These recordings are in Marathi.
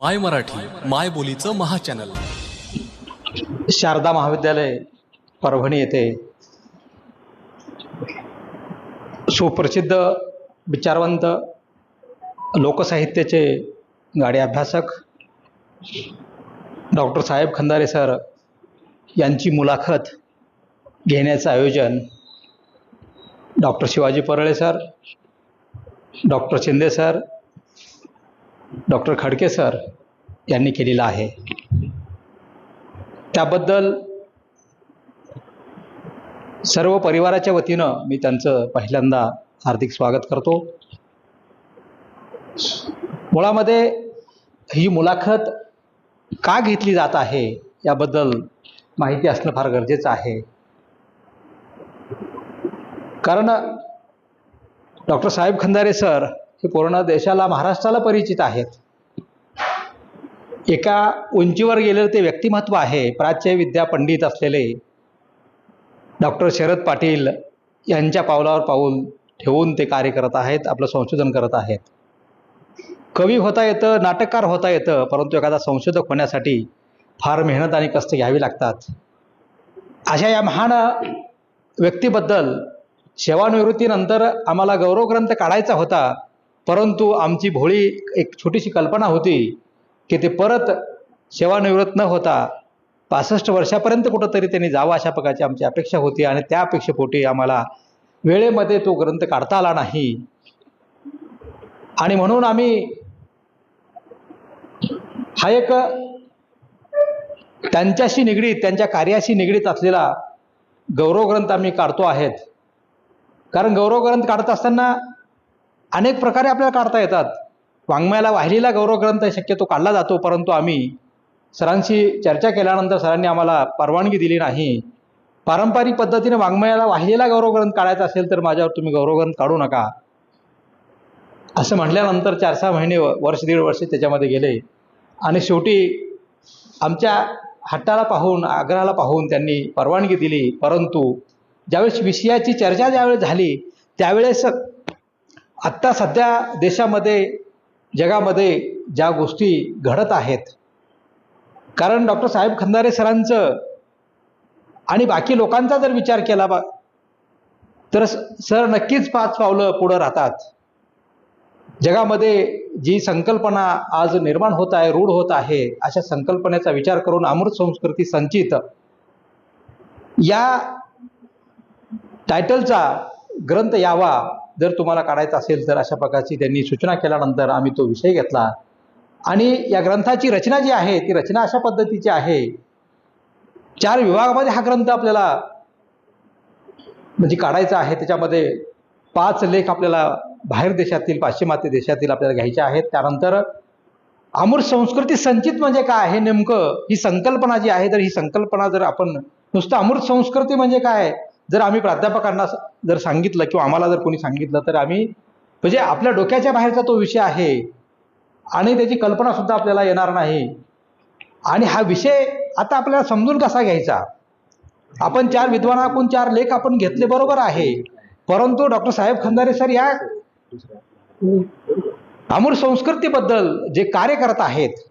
माय मराठी माय बोलीचं महाचॅनल. शारदा महाविद्यालय परभणी येथे सुप्रसिद्ध विचारवंत लोकसाहित्याचे गाडे अभ्यासक डॉक्टर साहेब खंदारे सर यांची मुलाखत घेण्याचं आयोजन doctor Shivaji Parale sir doctor Shinde sir doctor Khadke sir यांनी केलेलं आहे. त्याबद्दल सर्व परिवाराच्या वतीनं मी त्यांचं पहिल्यांदा हार्दिक स्वागत करतो. मुळामध्ये ही मुलाखत का घेतली जात आहे याबद्दल माहिती असणं फार गरजेचं आहे. कारण डॉक्टर साहेब खंदारे सर हे पूर्ण देशाला महाराष्ट्राला परिचित आहेत. एका उंचीवर गेलेलं ते व्यक्तिमत्व आहे प्राच्य विद्या पंडित असलेले डॉक्टर शरद पाटील यांच्या पावलावर पाऊल ठेवून ते कार्य करत आहेत आपलं संशोधन करत आहेत. कवी होता येतं नाटककार होता येतं परंतु एखादा संशोधक होण्यासाठी फार मेहनत आणि कष्ट घ्यावी लागतात. अशा या महान व्यक्तीबद्दल सेवानिवृत्तीनंतर आम्हाला गौरवग्रंथ काढायचा होता परंतु आमची भोळी एक छोटीशी कल्पना होती की ते परत सेवानिवृत्त न होता पासष्ट वर्षापर्यंत कुठंतरी त्यांनी जावं अशा प्रकारची आमची अपेक्षा होती आणि त्या अपेक्षेपोटी आम्हाला वेळेमध्ये तो ग्रंथ काढता आला नाही. आणि म्हणून आम्ही हा एक त्यांच्याशी निगडीत त्यांच्या कार्याशी निगडीत असलेला गौरव ग्रंथ आम्ही काढतो आहेत. कारण गौरव ग्रंथ काढत असताना अनेक प्रकारे आपल्याला काढता येतात. वाङ्मयाला वाहिलेला गौरवग्रंथ शक्यतो काढला जातो परंतु आम्ही सरांशी चर्चा केल्यानंतर सरांनी आम्हाला परवानगी दिली नाही. पारंपरिक पद्धतीने वाङ्मयाला वाहिलेला गौरवग्रंथ काढायचा असेल तर माझ्यावर तुम्ही गौरवग्रंथ काढू नका. असं म्हटल्यानंतर चार सहा महिने वर्ष दीड वर्ष त्याच्यामध्ये गेले. आणि शेवटी आमच्या हट्टाला पाहून आग्रहाला पाहून त्यांनी परवानगी दिली. परंतु ज्यावेळेस विषयाची चर्चा ज्यावेळेस झाली त्यावेळेस आत्ता सध्या देशामध्ये जगामध्ये ज्या गोष्टी घडत आहेत कारण डॉक्टर साहेब खंदारे सरांचं आणि बाकी लोकांचा जर विचार केला बा तर सर नक्कीच पाच पावलं पुढं राहतात. जगामध्ये जी संकल्पना आज निर्माण होत आहे रूढ होत आहे अशा संकल्पनेचा विचार करून अमृत संस्कृती संचित या टायटलचा ग्रंथ यावा जर तुम्हाला काढायचा असेल तर अशा प्रकारची त्यांनी सूचना केल्यानंतर आम्ही तो विषय घेतला. आणि या ग्रंथाची रचना जी आहे ती रचना अशा पद्धतीची आहे. चार विभागामध्ये हा ग्रंथ आपल्याला म्हणजे काढायचा आहे. त्याच्यामध्ये पाच लेख आपल्याला बाहेर देशातील पाश्चिमात्य देशातील आपल्याला घ्यायचे आहेत. त्यानंतर अमृत संस्कृती संचित म्हणजे काय आहे नेमकं? ही संकल्पना जी आहे तर ही संकल्पना जर आपण नुसतं अमृत संस्कृती म्हणजे काय? जर आम्ही प्राध्यापकांना जर सांगितलं किंवा आम्हाला जर कोणी सांगितलं तर आम्ही म्हणजे आपल्या डोक्याच्या बाहेरचा तो विषय आहे आणि त्याची कल्पनासुद्धा आपल्याला येणार नाही. आणि हा विषय आता आपल्याला समजून कसा घ्यायचा? आपण चार विद्वानाकडून चार लेख आपण घेतले बरोबर आहे. परंतु डॉक्टर साहेब खंदारे सर या अमूल संस्कृतीबद्दल जे कार्य करत आहेत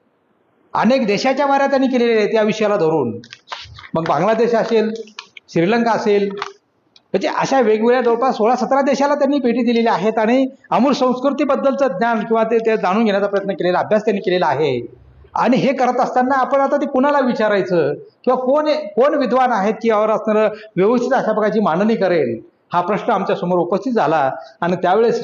अनेक देशाच्या वाऱ्या त्यांनी केलेले आहेत या विषयाला धरून. मग बांगलादेश असेल श्रीलंका असेल. म्हणजे अशा वेगवेगळ्या जवळपास सोळा सतरा देशाला त्यांनी भेटी दिलेल्या आहेत आणि अमूल संस्कृतीबद्दलचं ज्ञान किंवा ते ते जाणून घेण्याचा प्रयत्न केलेला अभ्यास त्यांनी केलेला आहे. आणि हे करत असताना आपण आता ते कुणाला विचारायचं? किंवा कोण कोण विद्वान आहेत की यावर असणारं व्यवस्थित अशा प्रकारची मांडणी करेल? हा प्रश्न आमच्यासमोर उपस्थित झाला आणि त्यावेळेस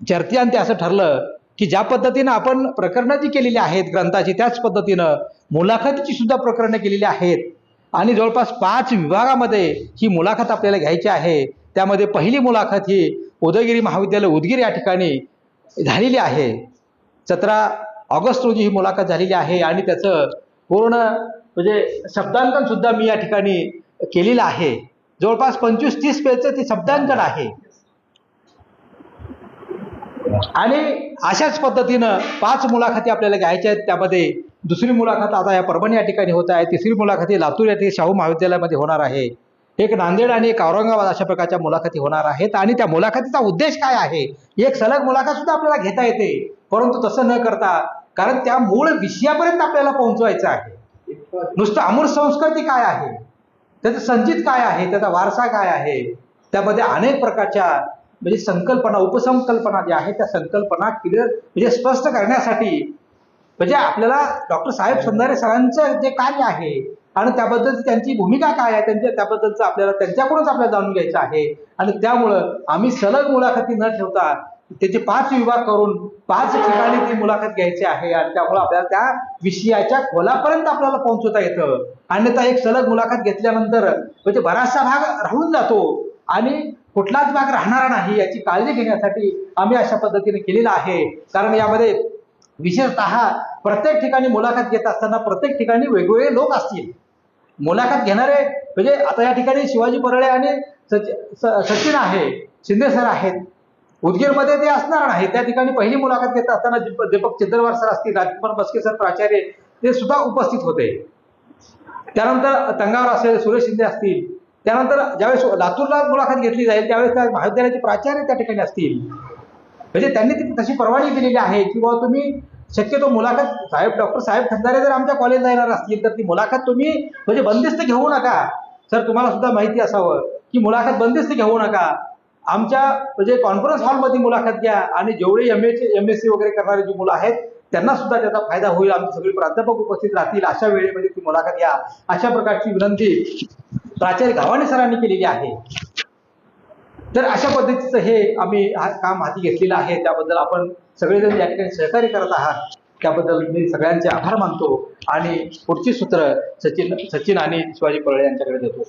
चर्चेअंती असं ठरलं की ज्या पद्धतीनं आपण प्रकरणं जी केलेली आहेत ग्रंथाची त्याच पद्धतीनं मुलाखतीची सुद्धा प्रकरणं केलेली आहेत. आणि जवळपास पाच विभागामध्ये ही मुलाखत आपल्याला घ्यायची आहे. त्यामध्ये पहिली मुलाखत ही उदयगिरी महाविद्यालय उदगीर या ठिकाणी झालेली आहे. सतरा ऑगस्ट रोजी ही मुलाखत झालेली आहे आणि त्याचं पूर्ण म्हणजे शब्दांकन सुद्धा मी या ठिकाणी केलेलं आहे. जवळपास पंचवीस तीस पेजचं ते शब्दांकन आहे. आणि अशाच पद्धतीनं पाच मुलाखती आपल्याला घ्यायच्या आहेत. त्यामध्ये दुसरी मुलाखत आता या परभणी या ठिकाणी होत आहे. तिसरी मुलाखत ही लातूर या ठिकाणी शाहू महाविद्यालयामध्ये होणार आहे. एक नांदेड आणि एक औरंगाबाद अशा प्रकारच्या मुलाखती होणार आहेत आणि त्या मुलाखतीचा उद्देश काय आहे? एक सलग मुलाखत सुद्धा आपल्याला घेता येते. परंतु तसं न करता कारण त्या मूळ विषयापर्यंत आपल्याला पोहोचवायचं आहे. नुसतं अमूल संस्कृती काय आहे? त्याचं संचित काय आहे? त्याचा वारसा काय आहे? त्यामध्ये अनेक प्रकारच्या म्हणजे संकल्पना उपसंकल्पना ज्या आहेत त्या संकल्पना क्लिअर म्हणजे स्पष्ट करण्यासाठी म्हणजे आपल्याला डॉक्टर साहेब संधारे सरांचं जे कार्य आहे आणि त्याबद्दलची त्यांची भूमिका काय आहे त्यांच्या त्याबद्दलचं आपल्याला त्यांच्याकडूनच आपल्याला जाणून घ्यायचं आहे. आणि त्यामुळं आम्ही सलग मुलाखती न ठेवता त्याचे पाच विभाग करून पाच ठिकाणी ती मुलाखत घ्यायची आहे आणि त्यामुळे आपल्याला त्या विषयाच्या खोलापर्यंत आपल्याला पोहोचवता येतं. अन्यथा एक सलग मुलाखत घेतल्यानंतर म्हणजे बराचसा भाग राहून जातो आणि कुठलाच भाग राहणारा नाही याची काळजी घेण्यासाठी आम्ही अशा पद्धतीने केलेला आहे. कारण यामध्ये विशेषतः प्रत्येक ठिकाणी मुलाखत घेत असताना प्रत्येक ठिकाणी वेगवेगळे लोक असतील. मुलाखत घेणारे म्हणजे आता या ठिकाणी शिवाजी परळे आणि स- सचिन आहे शिंदे सर आहेत उदगीरमध्ये ते असणार नाही. त्या ठिकाणी पहिली मुलाखत घेत असताना दीपक चिंदरवार सर असतील राजकुमार बस्के सर प्राचार्य ते सुद्धा उपस्थित होते. त्यानंतर तंगावर असलेले सुरेश शिंदे असतील. त्यानंतर ज्यावेळेस लातूरला मुलाखत घेतली जाईल त्यावेळेस त्या महाविद्यालयाचे प्राचार्य त्या ठिकाणी असतील. म्हणजे त्यांनी तशी परवानगी दिलेली आहे की बाबा तुम्ही शक्यतो मुलाखत साहेब डॉक्टर साहेब खंदारे जर आमच्या कॉलेजला येणार असतील तर ती मुलाखत तुम्ही म्हणजे बंदिस्त घेऊ नका. सर तुम्हाला सुद्धा माहिती असावं की मुलाखत बंदिस्त घेऊ नका. आमच्या म्हणजे कॉन्फरन्स हॉलमध्ये मुलाखत घ्या आणि जेवढे M H M S C वगैरे करणारे जी मुलं आहेत त्यांना सुद्धा त्याचा फायदा होईल. आमचे सगळे प्राध्यापक उपस्थित राहतील. अशा वेळेमध्ये ती मुलाखत घ्या. अशा प्रकारची विनंती प्राचार्य गावाने सरांनी केलेली आहे. तर अशा पद्धतीचं हे आम्ही हा काम हाती घेतलेलं आहे. त्याबद्दल आपण सगळेजण या ठिकाणी सहकार्य करत आहात. त्याबद्दल मी सगळ्यांचे आभार मानतो आणि पुढची सूत्र सचिन सचिन आणि शिवाजी परळे यांच्याकडे देतो.